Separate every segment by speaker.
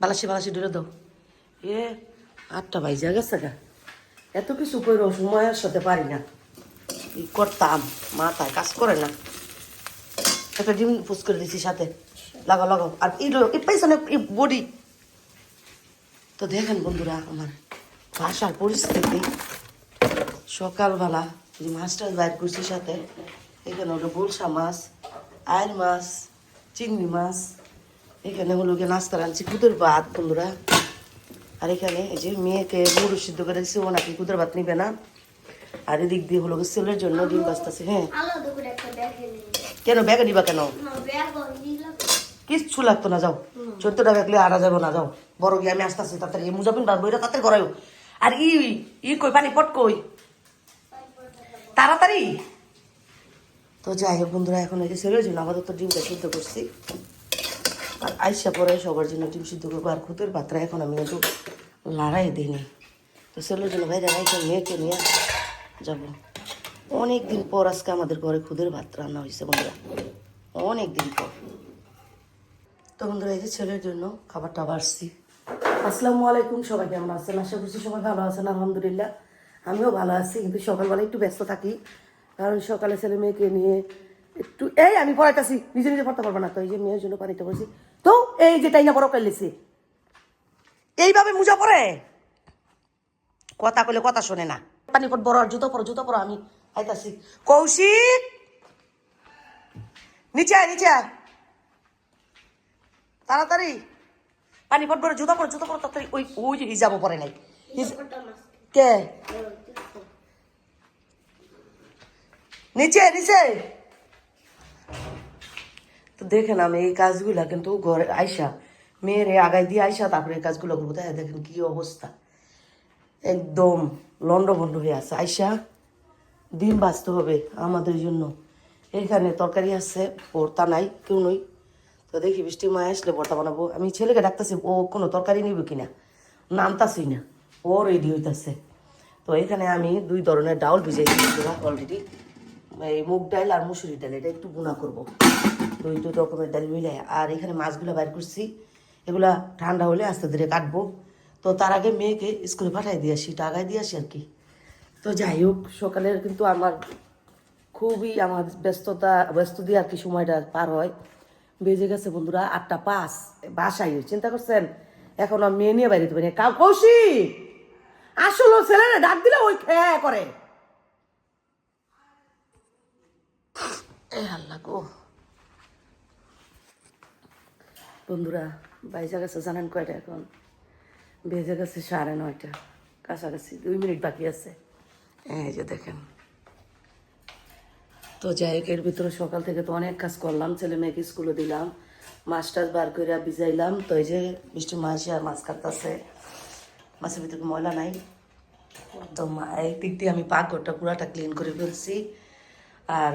Speaker 1: বালাসি বালাসি ডুলে দাও। এ, আটটা বাইজা গেছে গা। এত কিছু করে সময়ের সাথে পারি না। ই করতাম? মাথায় কাজ করে না। একটা ডিম ফুস করে দিছি সাথে। লাগাও লাগাও। আর লো- এই পাইছে না বডি। তো দেখেন বন্ধুরা আমার ভাষার পরিস্থিতি। সকালবেলা যে মাছটা বাইর করছি সাথে, এখানে হলো গুলশা মাছ আয়ের মাছ, চিংড়ি মাছ এখানে হলো গিয়ে নাস্তা রাঁধছি কুদের ভাত বন্ধুরা। আর এখানে এই যে মেয়েকে মুড়ো সিদ্ধ করে দিচ্ছি ও নাকি কুদের ভাত নিবে না। আর এদিক দিয়ে হলো গিয়ে ছেলের জন্য ডিম বাঁচতেছে হ্যাঁ। কেন ব্যাগে নিবা কেন? কিচ্ছু লাগতো না যাও। চোদ্দটা ব্যাগলে আড়া যাব না যাও। বড় গিয়ে আমি আসতে আসছি তাড়াতাড়ি মুজাবিন বার বইটা তাড়াতাড়ি করাইও আর ই ই কই পানি পট কই? তাড়াতাড়ি। তো যাই হোক বন্ধুরা এখন এই যে ছেলের জন্য আমাদের তো ডিমটা সিদ্ধ করছি। আর আইসা পরে সবার জন্য ডিম সিদ্ধ করব আর খুদের পাত্রা এখন আমি কিন্তু লড়াই দিইনি তো ছেলের জন্য ভাইরা আইসা মেয়েকে নিয়ে যাব। অনেক দিন পর আজকে আমাদের ঘরে খুদের ভাত রান্না হয়েছে বন্ধুরা। অনেক দিন পর। তো বন্ধুরা, এই যে ছেলের জন্য খাবারটা বাড়ছি আসসালামু আলাইকুম, সবাই কেমন আছেন? আশা করছি সবাই ভালো আছেন, আলহামদুলিল্লাহ। আমিও ভালো আছি, কিন্তু সকালবেলা একটু ব্যস্ত থাকি। কারণ সকালে ছেলে মেয়েকে নিয়ে একটু, এই আমি পড়াইতেছি, নিজে নিজে পড়তে পারব না। তো এই যে মেয়ের জন্য পানিটা বলছি। তো এই যে টাইনা বড় কাইলেছে এইভাবে মুজা পড়ে? কথা কইলে কথা শোনে না। পানি পট বড় জুতো পরো জুতো পরো আমি আইতাছি কৌশিক! নিচে নিচে তাড়াতাড়ি। পানি পট পরে জুতো পরে জুতো পরে তাড়াতাড়ি। ওই ওই যে হিজাবও পরে নাই। কে? নিচে নিচে। দেখেন আমি এই কাজগুলা কিন্তু ঘরে আইসা, মেয়েরে আগাই দিয়ে আইসা, তারপরে এই কাজগুলো করব। তাই দেখেন কি অবস্থা। একদম লন্ড ভন্ড হয়ে আছে। আইসা ডিম বাঁচতে হবে আমাদের জন্য। এখানে তরকারি আছে, ভর্তা নাই, কেউ নই। তো দেখি বৃষ্টি মায় আসলে ভর্তা বানাবো। আমি ছেলেকে ডাকতেছি, ও কোনো তরকারি নিবে কিনা? নামতাছি না। ও রেডি হইতাছে। তো এখানে আমি দুই ধরনের ডাউল ভিজাইছি অলরেডি এই মুগ ডাল আর মুসুরি ডাল, এটা একটু গুণা করব। দুই দুই রকমের ডাল মিলে আর এখানে মাছগুলো বাইর করছি। এগুলা ঠান্ডা হলে আস্তে ধীরে কাটবো। তো তার আগে মেয়েকে স্কুলে পাঠাই দিয়ে আসি টাকায় দিয়ে আসি আর কি। তো যাই হোক সকালের কিন্তু আমার খুবই আমার ব্যস্ততা, ব্যস্ত দিয়ে আর কি সময়টা পার হয়। বেজে গেছে বন্ধুরা আটটা পাঁচ, বাসায় চিন্তা করছেন, এখন আমি মেয়ে নিয়ে বাইরে দেবেন কাউ কৌশিক! আসলে ছেলেরা ডাক দিলে ওই খেয়া করে। আল্লাহ গো। বন্ধুরা বাইজা গেছে জানেন কয়টা এখন? বেজে গেছে সাড়ে নয়টা, কাছাকাছি, দুই মিনিট বাকি আছে। এই যে দেখেন। তো যাই এর ভিতরে সকাল থেকে তো অনেক কাজ করলাম, ছেলে মেয়েকে স্কুলে দিলাম, মাছ টাছ বার করে ভিজাইলাম। তো এই যে বৃষ্টি মাছ আর মাছ কাটতেছে, মাছের ভিতরে ময়লা নাই। তো এই দিক দিয়ে আমি পাকঘরটা পুরাটা ক্লিন করে ফেলছি। আর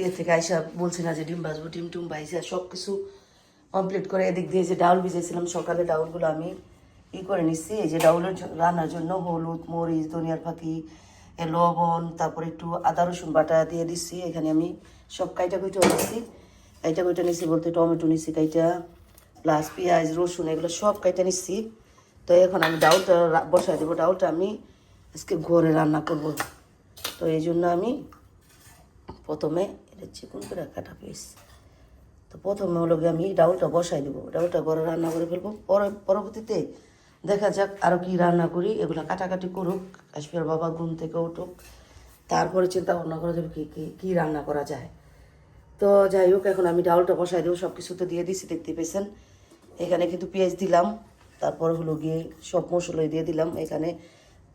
Speaker 1: ইয়ে থেকে আইসা বলছি না যে ডিম ভাজবো, ডিম টুম ভাইসা সব কিছু কমপ্লিট করে এদিক দিয়ে যে ডাউল ভিজেছিলাম সকালে ডাউলগুলো আমি ই করে নিচ্ছি এই যে ডাউলের রান্নার জন্য হলুদ, মরিচ, ধনিয়ার ফাঁকি লবণ, তারপরে একটু আদা, রসুন বাটা দিয়ে দিচ্ছি এখানে আমি সব কাইটা কুইটা নিচ্ছি কাইটা কুইটা নিচ্ছি বলতে টমেটো নিচ্ছি কাইটা, প্লাস পেঁয়াজ, রসুন, এগুলো সব কাইটা নিচ্ছি তো এখন আমি ডাউলটা বসাই দেবো। ডাউলটা আমি আজকে ঘরে রান্না করব। তো এই জন্য আমি প্রথমে এটা চিকুন করে কাটা পিস তো প্রথমে হলো গিয়ে আমি ডাউলটা বসাই দেবো। ডাউলটা ঘরে রান্না করে ফেলব। পরে, পরবর্তীতে দেখা যাক আরও কি রান্না করি। এগুলো কাটাকাটি করুক কাশ্মীর বাবা ঘুম থেকে উঠুক, তারপরে চিন্তা ভাবনা করা যাবে কী, কি, কী রান্না করা যায়। তো যাই হোক, এখন আমি ডাউলটা বসাই দেবো। সব কিছু তো দিয়ে দিছি, দেখতে পেয়েছেন। এখানে কিন্তু পেঁয়াজ দিলাম। তারপর হলো গিয়ে সব মশলাই দিয়ে দিলাম। এখানে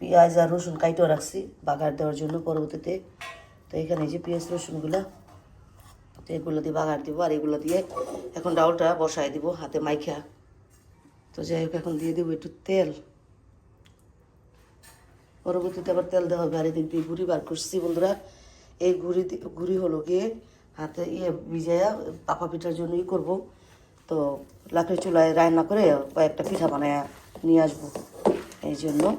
Speaker 1: পেঁয়াজ আর রসুন কাইটেও রাখছি, বাগার দেওয়ার জন্য পরবর্তীতে। তো এখানে যে পেঁয়াজ রসুনগুলা এগুলো দিয়ে বাগার দিব আর এগুলো দিয়ে এখন ডাউলটা বসাই দিব, হাতে মাইখা। তো যাই হোক, এখন দিয়ে দেবো একটু তেল। পরবর্তীতে আবার তেল দেওয়া হবে। আর এদিক দিয়ে ঘুড়ি বার করছি, বন্ধুরা। এই দি- ঘুড়ি হলো গিয়ে হাতে ইয়ে ভিজাইয়া পাপা পিঠার জন্য ই করব। তো লাকড়ি চুলায় রান্না করে কয়েকটা পিঠা বানায় নিয়ে আসব। এই জন্য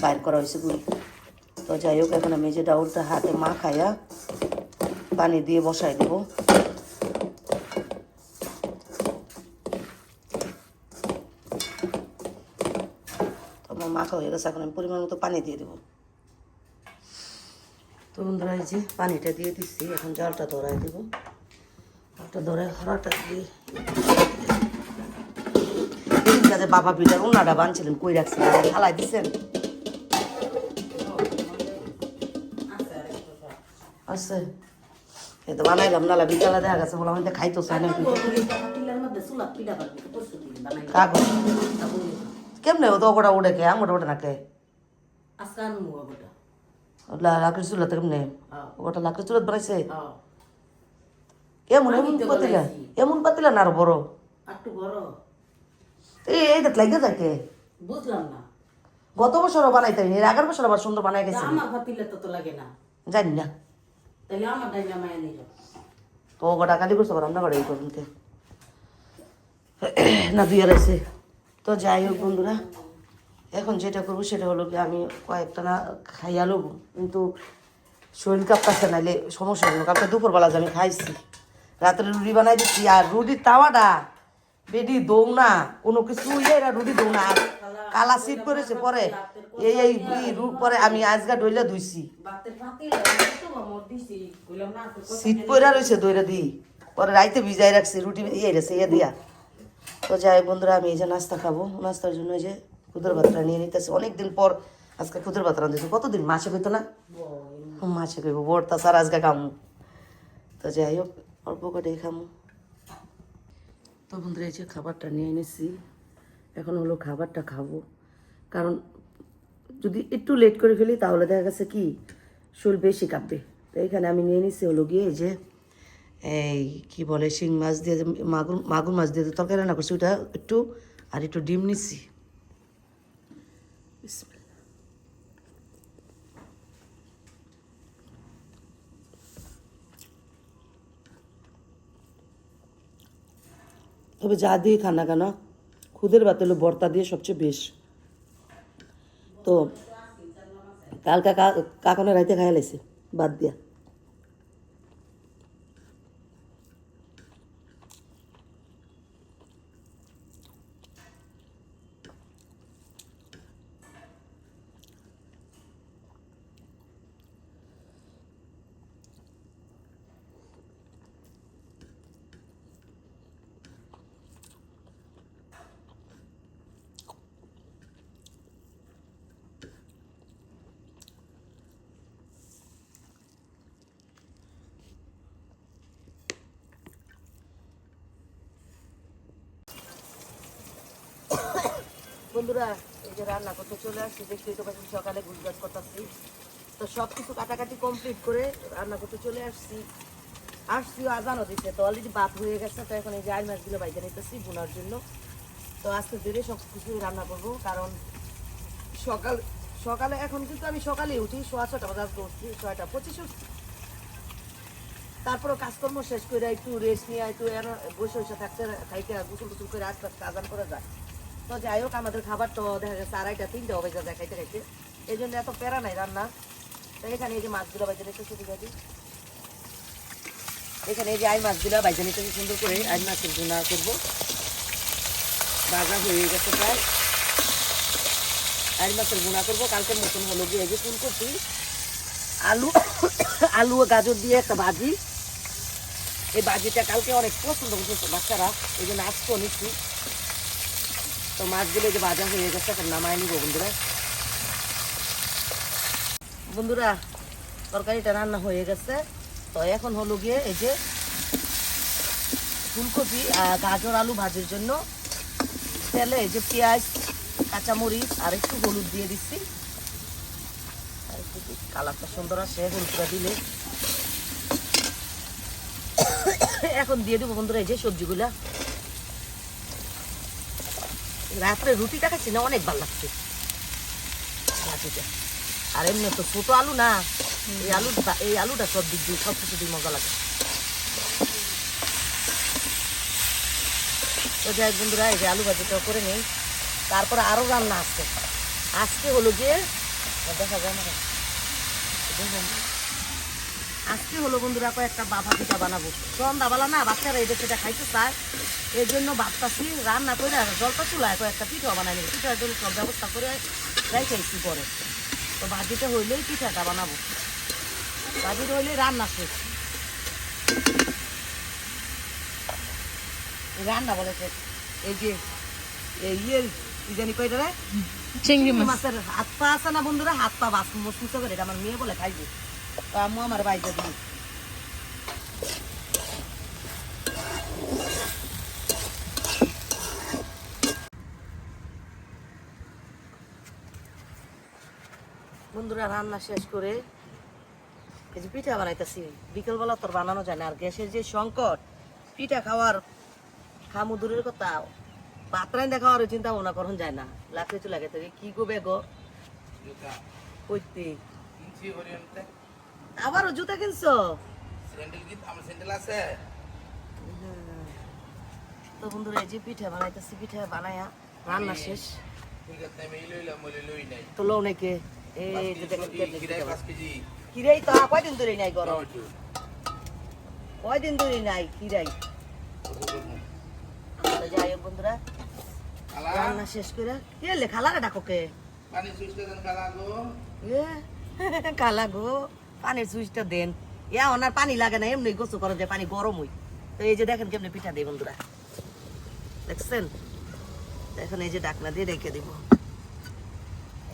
Speaker 1: বাইর করা হয়েছে ঘুড়ি তো যাই হোক, এখন আমি যে ডাউলটা হাতে মা খাইয়া পানি দিয়ে বসাই দেবো। আমার মাখা হয়ে গেছে, এখন আমি পরিমাণ মতো পানি দিয়ে দেবো। তো বন্ধুরা, এই যে পানিটা দিয়ে দিচ্ছি, এখন জলটা ধরাই দেবো। জলটা ধরে হরাটা দিয়ে যাতে বাবা পিঠার উন্নাটা বানছিলেন, কই রাখছেন খালাই দিচ্ছেন? আছে। এই বানাইলাম নালা বিকালে দেখা গেছে বলে আমাদের খাইতো চাই না কাগজ। কেমনে ও তো ওটা উঠে কে? আঙুটা উঠে না কে? লাকড়ি চুলাতে কেমনে? ওটা লাকড়ি চুলাত বানাইছে? এমন এমন পাতিলা এমন পাতিলা না আরও বড়? এই এই দেখ লাগে থাকে
Speaker 2: বুঝলাম না।
Speaker 1: গত বছরও বানাইতে এর আগের বছর আবার সুন্দর বানাই গেছে।
Speaker 2: আমার ভাতিলে তো তো লাগে না।
Speaker 1: জানি না। তো গোটা কালি করছ পারো আমরা এই করুন কে না আর আছে তো যাই হোক বন্ধুরা, এখন যেটা করব সেটা হলো কি আমি কয়েকটা না খাইয়া লবো। কিন্তু শরীর কাপকাছে নাইলে, সমস্যা হলো কালকে দুপুরবেলা আমি খাইছি, রাত্রে রুটি বানাই দিচ্ছি আর রুটির তাওয়াটা বেডি দৌ না কোনো কিছু না রুটি দৌ না কালা সিট করেছে পরে এই এই পরে আমি আজগা ডইলে ধুইছি।
Speaker 2: তো তো
Speaker 1: শীত পইরা রয়েছে দইরা দি। পরে রাইতে ভিজাই রাখছি, রুটি ইয়ে রেছে ইয়ে দিয়া। তো যাই বন্ধুরা, আমি এই যে নাস্তা খাব। নাস্তার জন্য যে খুদের ভাতটা নিয়ে নিতেছি। অনেকদিন পর আজকে খুদের ভাত রাঁধেছি কতদিন? মাসে কইতো না? মাসে কইব বড়টা স্যার আজকে খামু। তো যাই হোক, অল্প করে খামু। তো বন্ধুরা এই যে খাবারটা নিয়ে এনেছি। এখন হলো খাবারটা খাব। কারণ যদি একটু লেট করে ফেলি, তাহলে দেখা গেছে কি, শরীর বেশি কাঁপবে। তো এখানে আমি নিয়ে নিচ্ছি হলো গিয়ে যে, এই কি বলে, শিং মাছ দিয়ে মাগুর মাগুর মাছ দিয়ে তরকারি রান্না করছি, ওটা একটু, আর একটু ডিম নিচ্ছি বিসমিল্লাহ। তবে যা দিয়ে খান না কেন, খুদের বাতিল ভর্তা দিয়ে সবচেয়ে বেশ। তো কালকা কাকনে রাইতে খাইয়া লাইছে, বাদ দিয়া। বন্ধুরা, এই যে রান্না করতে চলে আসছি, দেখতেই তো পাচ্ছি সকালে গুজগাছ করতেছি। তো সব কিছু কাটাকাটি কমপ্লিট করে রান্না করতে চলে আসছি। আসছি আজানও দিচ্ছে তো অলরেডি বাদ হয়ে গেছে, তো এখন এই যে আই মাছগুলো বাইকে নিতেছি বোনার জন্য। তো আজকে দিনে সব কিছু রান্না করব, কারণ সকাল, সকালে এখন কিন্তু আমি সকালে উঠি, সোয়া ছটা বাজার উঠছি ছয়টা পঁচিশ তারপরে কাজকর্ম শেষ করে একটু রেস্ট নিয়ে একটু বসে বসে থাকতে, খাইতে গোসল গোসল করে আস্তে আস্তে আজান করা যায়। তো যাই হোক, আমাদের খাবার তো দেখা গেছে আড়াইটা, তিনটা হবে যা খাইতে খাইতে এই জন্য এত প্যারা নাই রান্না। তো এখানে এই যে মাছগুলো বাইতে রেখেছি ঠিক আছে? এখানে এই যে আই মাছগুলো বাইতে নিতেছি, সুন্দর করে আই মাছের গুণা করব। ভাজা হয়ে গেছে প্রায়। আই মাছের গুণা করব। কালকের মতন হলো গিয়ে যে ফুলকপি, আলু আলু ও গাজর দিয়ে একটা ভাজি। এই ভাজিটা কালকে অনেক পছন্দ করছে বাচ্চারা, এই জন্য আজকেও নিচ্ছি। তো মাছগুলো যে ভাজা হয়ে গেছে, এখন নামায় নিব বন্ধুরা। বন্ধুরা, তরকারিটা রান্না হয়ে গেছে। তো এখন হলো গিয়ে এই যে ফুলকপি আর গাজর আলু ভাজির জন্য তেলে এই যে পেঁয়াজ, কাঁচামরিচ আর একটু হলুদ দিয়ে দিচ্ছি। আর একটু কালারটা সুন্দর আসে, হলুদটা দিলে। এখন দিয়ে দেবো বন্ধুরা এই যে সবজিগুলা। রাত্রে রুটিটা খাচ্ছি না, অনেক ভালো লাগছে। আর এমনি তো ছোট আলু না, এই আলুটা এই আলুটা সব দিক দিয়ে সব কিছু দিয়ে মজা লাগে। তো যাই বন্ধুরা, এই যে আলু ভাজিটা করে নেই। তারপরে আরও রান্না আছে। আজকে হলো গিয়ে দেখা যায় না। আজকে হলো বন্ধুরা কয়েকটা বাবা পিঠা বানাবো সন্ধ্যাবেলা না, বাচ্চারা এটা সেটা খাইতে চায়। এই জন্য ভাবতাছি রান্না করে জলটা চুলায় কয়েকটা পিঠাও বানাই নেব। পিঠার জন্য সব ব্যবস্থা করে তাই চাইছি পরে তো ভাজিটা হইলেই পিঠাটা বানাবো। ভাজিটা হইলেই রান্না শেষ। রান্না বলেছে এই যে এই ইয়ে কি জানি কয়টা রে?
Speaker 3: চিংড়ি
Speaker 1: মাছের হাত পা আছে না বন্ধুরা? হাত পা বাস মুসমুসে করে এটা আমার মেয়ে বলে খাইবে। তো আম্মু আমার বাইরে দিই বন্ধুরা রান্না শেষ করে এই যে পিঠা বানাইতেছি। বিকেলবেলা তোর বানানো যায় না। আর গ্যাসের যে সংকট পিঠা খাওয়ার খামু দূরের কথা ভাত রাইন্দা খাওয়ার চিন্তা ভাবনা করুন যায় না। লাকড়ি চুলা গেতে কি গো বেগো কইতে। আবারও জুতা কিনছো? তো বন্ধুরা এই যে পিঠা বানাইতেছি পিঠা বানায়া রান্না শেষ। তো লো নাকি এই
Speaker 4: কিরাই
Speaker 1: তো কয়দিন ধরে নাই গরম? কয়দিন ধরে নাই কিরাই? যাই বন্ধুরা রান্না শেষ করে কে লে খালারে ডাকো কে? কালা গো। পানির সুইচটা দেন। ইয়া ওনার পানি লাগে না এমনি গোসল করে যে পানি গরম হই তো এই যে দেখেন কেমনে পিঠা দেই বন্ধুরা। দেখছেন? এখন এই যে ডাকনা দিয়ে রেখে দিব।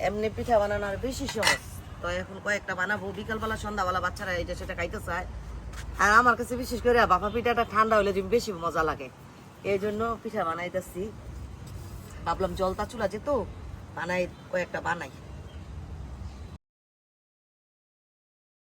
Speaker 1: এমনি পিঠা বানানোর বেশি সহজ। তো এখন কয়েকটা বানাবো। বিকালবেলা, সন্ধ্যাবেলা বাচ্চারা এটা সেটা খাইতে চায়। আর আমার কাছে বিশেষ করে বাপা পিঠাটা ঠান্ডা হলে বেশি মজা লাগে। এই জন্য পিঠা বানাইতেছি। ভাবলাম জলতা চুলা যেত, বানাই, কয়েকটা বানাই।